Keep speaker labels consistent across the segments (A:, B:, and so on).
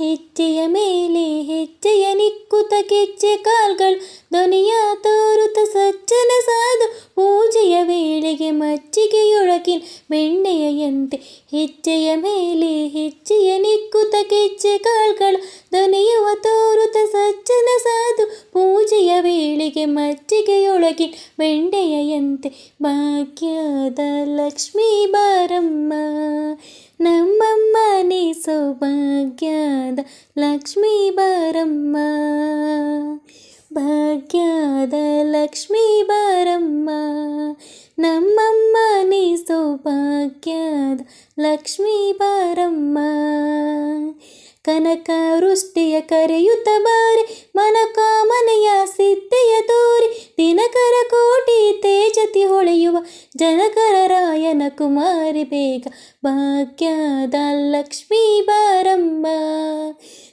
A: ಹೆಜ್ಜೆಯ ಮೇಲೆ ಹೆಜ್ಜೆಯ ನಿಕ್ಕುತ ಕೆಜ್ಜೆ ಕಾಲ್ಗಳು ಧ್ವನಿಯ ತೋರುತ ಸಜ್ಜನ ಸಾಧು ಪೂಜೆಯ ವೇಳೆಗೆ ಮಜ್ಜಿಗೆಯೊಳಗಿನ ಬೆಣ್ಣೆಯಂತೆ ಹೆಜ್ಜೆಯ ಮೇಲೆ ಹೆಜ್ಜೆಯ ನಿಕ್ಕುತ ಕೆಜ್ಜೆ ಕಾಲ್ಗಳು ಧ್ವನಿಯುವ ತೋರುತ ಸಜ್ಜನ ಸಾಧು ಪೂಜೆಯ ವೇಳೆಗೆ ಮಜ್ಜಿಗೆಯೊಳಗಿನ ಬೆಣ್ಣೆಯಂತೆ ಭಾಗ್ಯದ ಲಕ್ಷ್ಮೀ ಬಾರಮ್ಮ. ನಮ್ಮಮ್ಮ ನೀ ಸೌಭಾಗ್ಯದ ಲಕ್ಷ್ಮೀ ಬಾರಮ್ಮ ಭಾಗ್ಯದ ಲಕ್ಷ್ಮೀ ಬಾರಮ್ಮ ನಮ್ಮಮ್ಮ ನೀ ಸೌಭಾಗ್ಯದ ಲಕ್ಷ್ಮೀ ಬಾರಮ್ಮ ಕನಕ ವೃಷ್ಟಿಯ ಕರೆಯುತ್ತ ಬಾರಿ ಮನಕಾಮನೆಯ ಸಿದ್ಧೆಯ ತೋರಿ ದಿನಕರ ಕೋಟಿ ತೇಜತಿ ಹೊಳೆಯುವ ಜನಕರ ರಾಯನ ಕುಮಾರಿ ಬೇಗ. ಭಾಗ್ಯದ ಲಕ್ಷ್ಮೀ ಬಾರಮ್ಮ.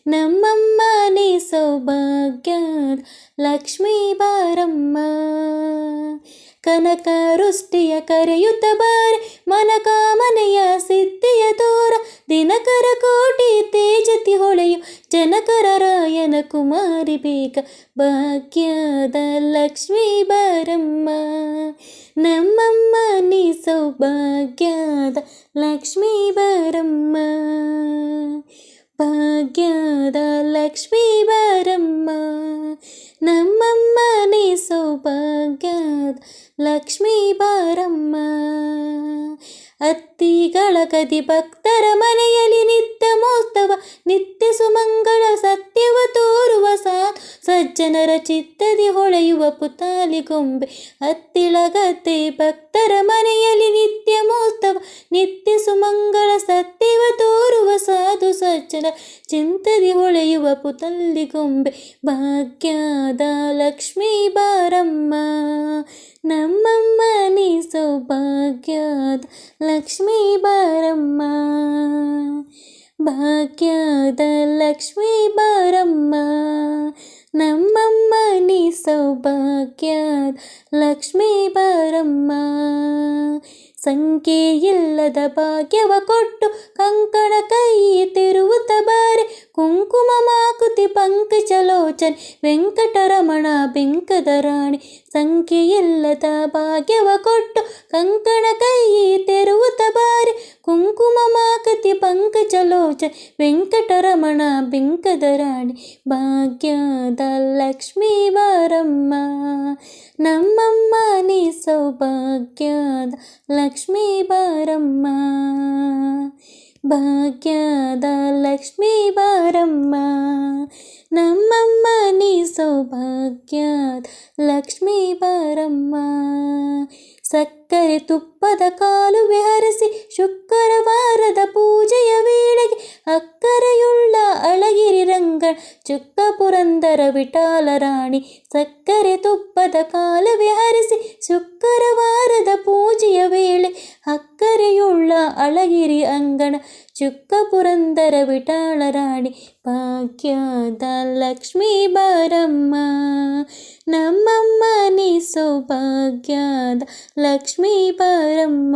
A: ನಮ್ಮಮ್ಮ ನೀ ಸೌಭಾಗ್ಯದ ಲಕ್ಷ್ಮೀ ಬಾರಮ್ಮ. ಕನಕ ವೃಷ್ಟಿಯ ಕರೆಯುತ್ತ ಬಾರಿ ಮನಕಾಮನೆಯ ಸಿದ್ಧಿಯ ದೂರ. ದಿನಕರ ಕೋಟಿ ತೇಜತಿ ಹೊಳೆಯು ಜನಕರ ರಾಯನ ಕುಮಾರಿ ಬೇಗ. ಭಾಗ್ಯದ ಲಕ್ಷ್ಮೀ ಬಾರಮ್ಮ. ನಮ್ಮಮ್ಮ ನೀ ಸೌಭಾಗ್ಯದ ಲಕ್ಷ್ಮೀ ಬಾರಮ್ಮ ಭಾಗ್ಯದ ಲಕ್ಷ್ಮೀ ಬಾರಮ್ಮ ನಮ್ಮಮ್ಮ ನೀ ಸೌಭಾಗ್ಯದ ಲಕ್ಷ್ಮೀ ಬಾರಮ್ಮ ಅತ್ತಿಗಳ ಕದಿ ಭಕ್ತರ ಮನೆಯಲ್ಲಿ ನಿತ್ಯ ಮೋಸ್ತವ, ನಿತ್ಯ ಸುಮಂಗಳ ಸತ್ಯವ ತೋರುವ ಸಾಧು ಸಜ್ಜನರ ಚಿತ್ತದಿ ಹೊಳೆಯುವ ಪುತಾಲಿ ಗೊಂಬೆ. ಅತ್ತಿಳಗತೆ ಭಕ್ತರ ಮನೆಯಲ್ಲಿ ನಿತ್ಯ ಮೋಸ್ತವ, ನಿತ್ಯ ಸುಮಂಗಳ ಸತ್ಯವ ತೋರುವ ಸಾಧು ಸಜ್ಜನ ಚಿಂತದಿ ಹೊಳೆಯುವ ಪುತಲ್ಲಿ ಗೊಂಬೆ. ಭಾಗ್ಯದ ಲಕ್ಷ್ಮೀ ಬಾರಮ್ಮ, ನಮ್ಮಮ್ಮ ನೀ ಸೌಭಾಗ್ಯದ ಲಕ್ಷ್ಮೀ ಬಾರಮ್ಮ ಭಾಗ್ಯದ ಲಕ್ಷ್ಮೀ ಬಾರಮ್ಮ ನಮ್ಮಮ್ಮ ನೀ ಸೌಭಾಗ್ಯದ ಲಕ್ಷ್ಮೀ ಬಾರಮ್ಮ ಸಂಖ್ಯೆ ಇಲ್ಲದ ಭಾಗ್ಯವ ಕೊಟ್ಟು ಕಂಕಣ ಕೈ ತಿರುವುತ ಬಾರೆ. ಕುಂಕುಮ ಮಾಕುತಿ ಪಂಕಜಲೋಚನ್ ವೆಂಕಟರಮಣ ಬೆಂಕದ ರಾಣಿ. ಸಂಖ್ಯೆಯಿಲ್ಲದ ಭಾಗ್ಯವ ಕೊಟ್ಟು ಕಂಕಣ ಕೈ ತೆರುವುತ ಬಾರೆ. ಕುಂಕುಮ ಮಾಕತಿ ಪಂಕಜಲೋಚನ್ ವೆಂಕಟರಮಣ ಬೆಂಕದ ರಾಣಿ. ಭಾಗ್ಯದ ಲಕ್ಷ್ಮೀ ವಾರಮ್ಮ ನಮ್ಮಮ್ಮ ನೀ ಸೌಭಾಗ್ಯದ ಲಕ್ಷ್ಮೀ ಬಾರಮ್ಮ. ಭಾಗ್ಯದ ಲಕ್ಷ್ಮೀ ಬಾರಮ್ಮ. ನಮ್ಮಮ್ಮ ನೀ ಸೌಭಾಗ್ಯದ ಲಕ್ಷ್ಮೀ ಬಾರಮ್ಮ. ಸಕ್ಕರೆ ತುಪ್ಪದ ಕಾಲುವೆ ಹರಿಸಿ ಶುಕ್ರವಾರದ ಪೂಜೆಯ ವೇಳೆಗೆ ಅಕ್ಕರೆಯುಳ್ಳ ಅಳಗಿರಿ ರಂಗ ಚುಕ್ಕ ಪುರಂದರ ವಿಠಾಲ ರಾಣಿ ಸಕ್ಕರೆ ತುಪ್ಪದ ಕಾಲು ವಿಹರಿಸಿ ಶುಕ್ರವಾರದ ಅಕ್ಕರೆಯುಳ್ಳ ಅಳಗಿರಿ ಅಂಗಣ ಚುಕ್ಕ ಪುರಂದರ ವಿಠಾಳ ರಾಣಿ ಭಾಗ್ಯದ ಲಕ್ಷ್ಮೀ ಬಾರಮ್ಮ ನಮ್ಮಮ್ಮ ನೀ ಸೌಭಾಗ್ಯದ ಲಕ್ಷ್ಮೀ ಬಾರಮ್ಮ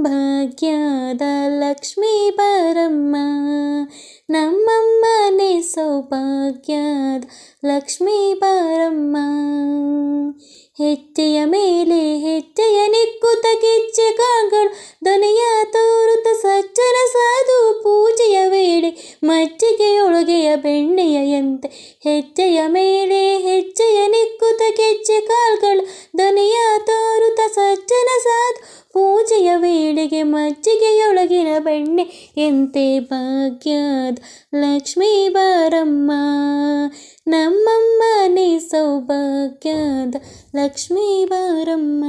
A: ಭಾಗ್ಯದ ಲಕ್ಷ್ಮೀ ಬಾರಮ್ಮ ನಮ್ಮಮ್ಮ ನೀ ಸೌಭಾಗ್ಯದ ಲಕ್ಷ್ಮೀ ಬಾರಮ್ಮ ಹೆಜ್ಜೆಯ ಮೇಲೆ ಹೆಜ್ಜೆಯ ನಿಕ್ಕುತ ಗೆಜ್ಜೆ ಕಾಗಳು ದನೆಯ ತೋರುತ ಸಜ್ಜನ ಸಾಧು ಪೂಜೆಯ ವೇಳೆ, ಮಜ್ಜಿಗೆಯೊಳಗೆಯ ಬೆಣ್ಣೆಯಂತೆ ಹೆಜ್ಜೆಯ ಮೇಲೆ ಹೆಜ್ಜೆಯ ನಿಕ್ಕುತ ಗೆಜ್ಜೆ ಕಾಲ್ಗಳು, ದನೆಯ ತೋರುತ ಸಜ್ಜನ ಸಾಧು ಪೂಜೆಯ ವೇಳೆಗೆ ಮಜ್ಜಿಗೆಯೊಳಗಿನ ಬೆಣ್ಣೆ ಎಂತೆ ಭಾಗ್ಯದ ಲಕ್ಷ್ಮೀ ಬಾರಮ್ಮ ನಮ್ಮಮ್ಮ ನೀ ಸೌಭಾಗ್ಯದ ಲಕ್ಷ್ಮೀ ಬಾರಮ್ಮ